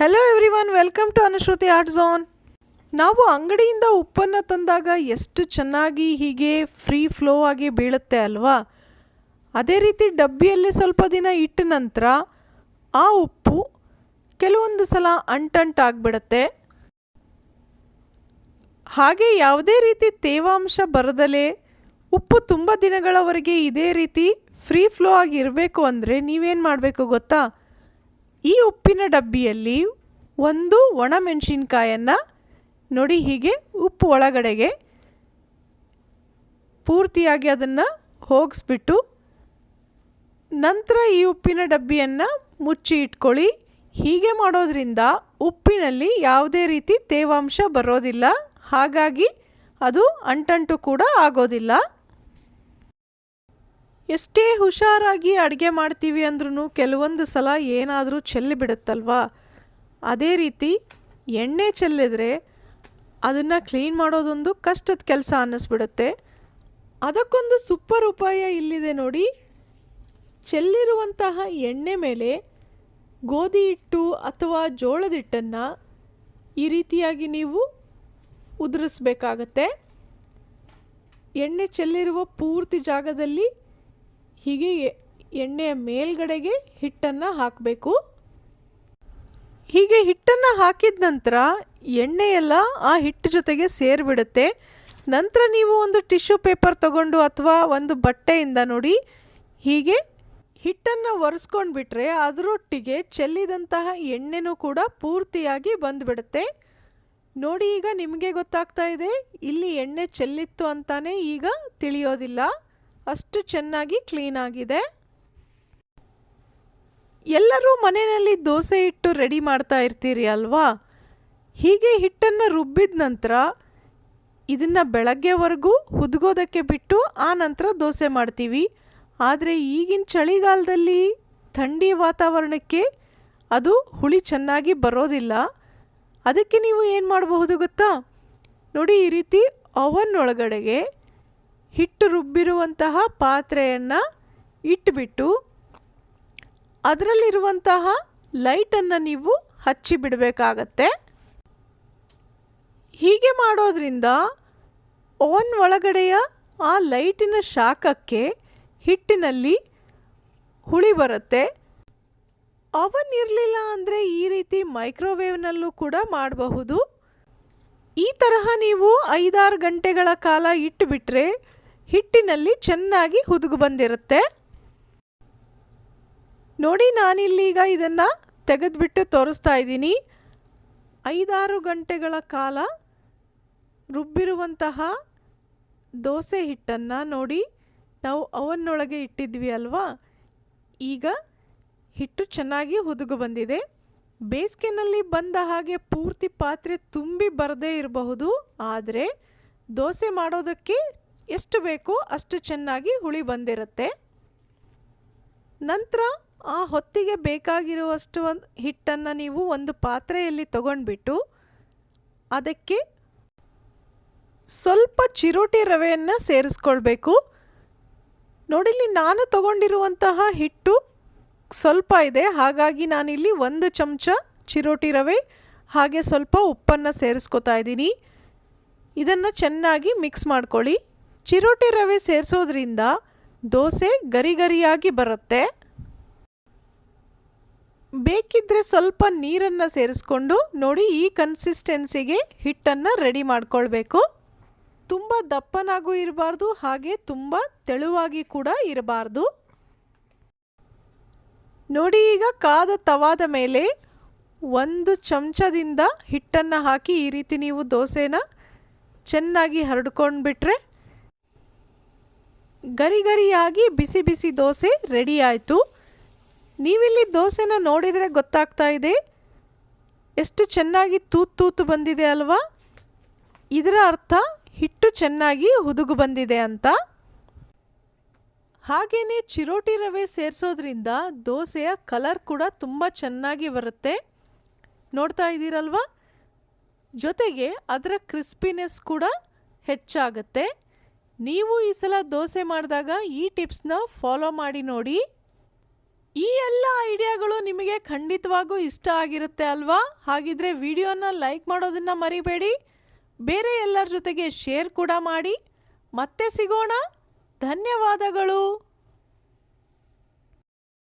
Hello everyone welcome to Anushruti art zone ನಾವು ಅಂಗಡಿಯಿಂದ ಉಪ್ಪನ್ನು ತಂದಾಗ ಎಷ್ಟು ಚೆನ್ನಾಗಿ ಹೀಗೆ ಫ್ರೀ ಫ್ಲೋ ಆಗಿ ಬೀಳುತ್ತೆ ಅಲ್ವಾ? ಅದೇ ರೀತಿ ಡಬ್ಬಿಯಲ್ಲಿ ಸ್ವಲ್ಪ ದಿನ ಇಟ್ಟ ನಂತರ ಆ ಉಪ್ಪು ಕೆಲವೊಂದು ಸಲ ಅಂಟಂಟಾಗ್ಬಿಡುತ್ತೆ ಹಾಗೆ ಯಾವುದೇ ರೀತಿ ತೇವಾಂಶ ಬರದಲೇ ಉಪ್ಪು ತುಂಬ ದಿನಗಳವರೆಗೆ ಇದೇ ರೀತಿ ಫ್ರೀ ಫ್ಲೋ ಆಗಿ ಇರಬೇಕು ಅಂದರೆ ನೀವೇನು ಮಾಡಬೇಕು ಗೊತ್ತಾ? ಈ ಉಪ್ಪಿನ ಡಬ್ಬಿಯಲ್ಲಿ ಒಂದು ಒಣಮೆಣಸಿನ್ಕಾಯನ್ನು ನೋಡಿ ಹೀಗೆ ಉಪ್ಪು ಒಳಗಡೆಗೆ ಪೂರ್ತಿಯಾಗಿ ಅದನ್ನು ಹೋಗಿಸ್ಬಿಟ್ಟು ನಂತರ ಈ ಉಪ್ಪಿನ ಡಬ್ಬಿಯನ್ನು ಮುಚ್ಚಿ ಇಟ್ಕೊಳ್ಳಿ. ಹೀಗೆ ಮಾಡೋದ್ರಿಂದ ಉಪ್ಪಿನಲ್ಲಿ ಯಾವುದೇ ರೀತಿ ತೇವಾಂಶ ಬರೋದಿಲ್ಲ. ಹಾಗಾಗಿ ಅದು ಅಂಟಂಟು ಕೂಡ ಆಗೋದಿಲ್ಲ. ಎಷ್ಟೇ ಹುಷಾರಾಗಿ ಅಡುಗೆ ಮಾಡ್ತೀವಿ ಅಂದ್ರೂ ಕೆಲವೊಂದು ಸಲ ಏನಾದರೂ ಚೆಲ್ಲಿ ಬಿಡುತ್ತಲ್ವಾ? ಅದೇ ರೀತಿ ಎಣ್ಣೆ ಚೆಲ್ಲಿದ್ರೆ ಅದನ್ನು ಕ್ಲೀನ್ ಮಾಡೋದೊಂದು ಕಷ್ಟದ ಕೆಲಸ ಅನ್ನಿಸ್ಬಿಡುತ್ತೆ. ಅದಕ್ಕೊಂದು ಸೂಪರ್ ಉಪಾಯ ಇಲ್ಲಿದೆ ನೋಡಿ. ಚೆಲ್ಲಿರುವಂತಹ ಎಣ್ಣೆ ಮೇಲೆ ಗೋಧಿ ಹಿಟ್ಟು ಅಥವಾ ಜೋಳದ ಹಿಟ್ಟನ್ನು ಈ ರೀತಿಯಾಗಿ ನೀವು ಉದುರಿಸ್ಬೇಕಾಗತ್ತೆ. ಎಣ್ಣೆ ಚೆಲ್ಲಿರುವ ಪೂರ್ತಿ ಜಾಗದಲ್ಲಿ ಹೀಗೆ ಎಣ್ಣೆಯ ಮೇಲ್ಗಡೆಗೆ ಹಿಟ್ಟನ್ನು ಹಾಕಬೇಕು. ಹೀಗೆ ಹಿಟ್ಟನ್ನು ಹಾಕಿದ ನಂತರ ಎಣ್ಣೆಯೆಲ್ಲ ಆ ಹಿಟ್ಟು ಜೊತೆಗೆ ಸೇರಿಬಿಡುತ್ತೆ. ನಂತರ ನೀವು ಒಂದು ಟಿಶ್ಯೂ ಪೇಪರ್ ತಗೊಂಡು ಅಥವಾ ಒಂದು ಬಟ್ಟೆಯಿಂದ ನೋಡಿ. ಹೀಗೆ ಹಿಟ್ಟನ್ನು ಒರೆಸ್ಕೊಂಡು ಬಿಟ್ಟರೆ ಅದರೊಟ್ಟಿಗೆ ಚೆಲ್ಲಿದಂತಹ ಎಣ್ಣೆನೂ ಕೂಡ ಪೂರ್ತಿಯಾಗಿ ಬಂದುಬಿಡುತ್ತೆ. ನೋಡಿ ಈಗ ನಿಮಗೆ ಗೊತ್ತಾಗ್ತಾ ಇದೆ, ಇಲ್ಲಿ ಎಣ್ಣೆ ಚೆಲ್ಲಿತ್ತು ಅಂತಾನೆ ಈಗ ತಿಳಿಯೋದಿಲ್ಲ. ಅಷ್ಟು ಚೆನ್ನಾಗಿ ಕ್ಲೀನ್ ಆಗಿದೆ. ಎಲ್ಲರೂ ಮನೆಯಲ್ಲಿ ದೋಸೆ ಹಿಟ್ಟು ರೆಡಿ ಮಾಡ್ತಾ ಇರ್ತೀರಿ ಅಲ್ವಾ? ಹೀಗೆ ಹಿಟ್ಟನ್ನು ರುಬ್ಬಿದ ನಂತರ ಇದನ್ನು ಬೆಳಗ್ಗೆವರೆಗೂ ಹುದುಗೋದಕ್ಕೆ ಬಿಟ್ಟು ಆ ನಂತರ ದೋಸೆ ಮಾಡ್ತೀವಿ. ಆದರೆ ಈಗಿನ ಚಳಿಗಾಲದಲ್ಲಿ ಥಂಡಿ ವಾತಾವರಣಕ್ಕೆ ಅದು ಹುಳಿ ಚೆನ್ನಾಗಿ ಬರೋದಿಲ್ಲ. ಅದಕ್ಕೆ ನೀವು ಏನು ಮಾಡಬಹುದು ಗೊತ್ತಾ? ನೋಡಿ ಈ ರೀತಿ ಅವನ್ ಒಳಗಡೆಗೆ ಹಿಟ್ಟು ರುಬ್ಬಿರುವಂತಹ ಪಾತ್ರೆಯನ್ನು ಇಟ್ಟುಬಿಟ್ಟು ಅದರಲ್ಲಿರುವಂತಹ ಲೈಟನ್ನು ನೀವು ಹಚ್ಚಿ ಬಿಡಬೇಕಾಗತ್ತೆ. ಹೀಗೆ ಮಾಡೋದ್ರಿಂದ ಓನ್ ಒಳಗಡೆಯ ಆ ಲೈಟಿನ ಶಾಖಕ್ಕೆ ಹಿಟ್ಟಿನಲ್ಲಿ ಹುಳಿ ಬರುತ್ತೆ. ಅವನ್ ಇರಲಿಲ್ಲ ಅಂದರೆ ಈ ರೀತಿ ಮೈಕ್ರೋವೇವ್ನಲ್ಲೂ ಕೂಡ ಮಾಡಬಹುದು. ಈ ತರಹ ನೀವು ಐದಾರು ಗಂಟೆಗಳ ಕಾಲ ಇಟ್ಟುಬಿಟ್ರೆ ಹಿಟ್ಟಿನಲ್ಲಿ ಚೆನ್ನಾಗಿ ಹುದುಗು ಬಂದಿರುತ್ತೆ. ನೋಡಿ ನಾನಿಲ್ಲೀಗ ಇದನ್ನು ತೆಗೆದುಬಿಟ್ಟು ತೋರಿಸ್ತಾ ಇದ್ದೀನಿ. ಐದಾರು ಗಂಟೆಗಳ ಕಾಲ ರುಬ್ಬಿರುವಂತಹ ದೋಸೆ ಹಿಟ್ಟನ್ನು ನೋಡಿ, ನಾವು ಅವನ್ನೊಳಗೆ ಇಟ್ಟಿದ್ವಿ ಅಲ್ವಾ? ಈಗ ಹಿಟ್ಟು ಚೆನ್ನಾಗಿ ಹುದುಗು ಬಂದಿದೆ. ಬೇಸಿಗೆನಲ್ಲಿ ಬಂದ ಹಾಗೆ ಪೂರ್ತಿ ಪಾತ್ರೆ ತುಂಬಿ ಬರದೇ ಇರಬಹುದು, ಆದರೆ ದೋಸೆ ಮಾಡೋದಕ್ಕೆ ಎಷ್ಟು ಬೇಕೋ ಅಷ್ಟು ಚೆನ್ನಾಗಿ ಹುಳಿ ಬಂದಿರುತ್ತೆ. ನಂತರ ಆ ಹೊತ್ತಿಗೆ ಬೇಕಾಗಿರುವಷ್ಟು ಒಂದು ಹಿಟ್ಟನ್ನು ನೀವು ಒಂದು ಪಾತ್ರೆಯಲ್ಲಿ ತಗೊಂಡ್ಬಿಟ್ಟು ಅದಕ್ಕೆ ಸ್ವಲ್ಪ ಚಿರೋಟಿ ರವೆಯನ್ನು ಸೇರಿಸ್ಕೊಳ್ಬೇಕು. ನೋಡಿಲ್ಲಿ ನಾನು ತಗೊಂಡಿರುವಂತಹ ಹಿಟ್ಟು ಸ್ವಲ್ಪ ಇದೆ. ಹಾಗಾಗಿ ನಾನಿಲ್ಲಿ ಒಂದು ಚಮಚ ಚಿರೋಟಿ ರವೆ, ಹಾಗೆ ಸ್ವಲ್ಪ ಉಪ್ಪನ್ನು ಸೇರಿಸ್ಕೊತಾ ಇದ್ದೀನಿ. ಇದನ್ನು ಚೆನ್ನಾಗಿ ಮಿಕ್ಸ್ ಮಾಡ್ಕೊಳ್ಳಿ. ಚಿರೋಟಿ ರವೆ ಸೇರಿಸೋದ್ರಿಂದ ದೋಸೆ ಗರಿಗರಿಯಾಗಿ ಬರುತ್ತೆ. ಬೇಕಿದ್ದರೆ ಸ್ವಲ್ಪ ನೀರನ್ನು ಸೇರಿಸ್ಕೊಂಡು ನೋಡಿ ಈ ಕನ್ಸಿಸ್ಟೆನ್ಸಿಗೆ ಹಿಟ್ಟನ್ನು ರೆಡಿ ಮಾಡ್ಕೊಳ್ಬೇಕು. ತುಂಬ ದಪ್ಪನಾಗೂ ಇರಬಾರ್ದು, ಹಾಗೆ ತುಂಬ ತೆಳುವಾಗಿ ಕೂಡ ಇರಬಾರ್ದು. ನೋಡಿ ಈಗ ಕಾದ ತವಾದ ಮೇಲೆ ಒಂದು ಚಮಚದಿಂದ ಹಿಟ್ಟನ್ನು ಹಾಕಿ ಈ ರೀತಿ ನೀವು ದೋಸೆನ ಚೆನ್ನಾಗಿ ಹರಡ್ಕೊಂಡ್ಬಿಟ್ರೆ ಗರಿ ಗರಿಯಾಗಿ ಬಿಸಿ ಬಿಸಿ ದೋಸೆ ರೆಡಿ ಆಯಿತು. ನೀವಿಲ್ಲಿ ದೋಸೆನ ನೋಡಿದರೆ ಗೊತ್ತಾಗ್ತಾ ಇದೆ. ಎಷ್ಟು ಚೆನ್ನಾಗಿ ತೂತು ತೂತು ಬಂದಿದೆ ಅಲ್ವಾ? ಇದರ ಅರ್ಥ ಹಿಟ್ಟು ಚೆನ್ನಾಗಿ ಹುದುಗು ಬಂದಿದೆ ಅಂತ. ಹಾಗೆಯೇ ಚಿರೋಟಿ ರವೆ ಸೇರಿಸೋದ್ರಿಂದ ದೋಸೆಯ ಕಲರ್ ಕೂಡ ತುಂಬ ಚೆನ್ನಾಗಿ ಬರುತ್ತೆ. ನೋಡ್ತಾ ಇದ್ದೀರಲ್ವಾ? ಜೊತೆಗೆ ಅದರ ಕ್ರಿಸ್ಪಿನೆಸ್ ಕೂಡ ಹೆಚ್ಚಾಗುತ್ತೆ. ನೀವು ಈ ಸಲ ದೋಸೆ ಮಾಡಿದಾಗ ಈ ಟಿಪ್ಸ್ನ ಫಾಲೋ ಮಾಡಿ ನೋಡಿ. ಈ ಎಲ್ಲ ಐಡಿಯಾಗಳು ನಿಮಗೆ ಖಂಡಿತವಾಗೂ ಇಷ್ಟ ಆಗಿರುತ್ತೆ ಅಲ್ವಾ? ಹಾಗಿದ್ರೆ ವಿಡಿಯೋನ ಲೈಕ್ ಮಾಡೋದನ್ನ ಮರಿಬೇಡಿ. ಬೇರೆ ಎಲ್ಲರ ಜೊತೆಗೆ ಶೇರ್ ಕೂಡ ಮಾಡಿ. ಮತ್ತೆ ಸಿಗೋಣ. ಧನ್ಯವಾದಗಳು.